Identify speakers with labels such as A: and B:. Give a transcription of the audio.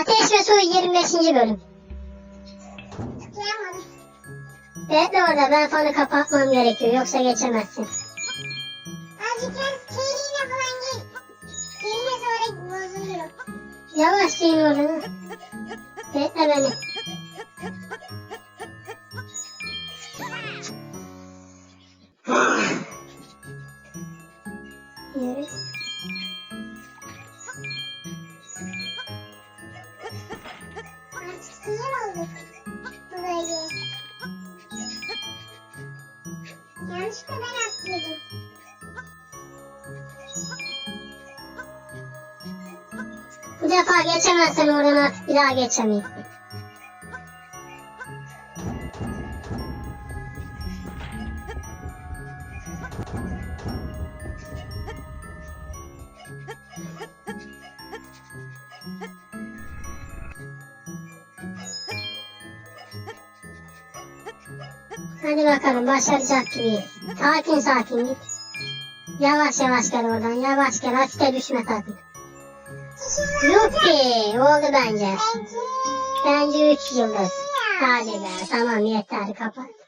A: Ateş ve Su 25. bölüm.
B: Tıklayamadım.
A: Bekle orada ben fanı kapatmam gerekiyor yoksa geçemezsin.
B: Azıcık yan seyriğine falan gel. Gelme sonra bozuluyor.
A: Yavaş in oradan. Bekle beni. Yürü.
B: Yanlışlıkla ben atladım.
A: Bu defa geçemezsen oradan artık bir daha geçemeyim. Hadi bakalım başaracak gibi. Sakin sakin git. Yavaş yavaş gel oradan yavaş gel hafifte düşme sakın. Yuppi oldu bence.
B: Bence.
A: Bence 3 yıldız. Hadi be tamam yeter kapat.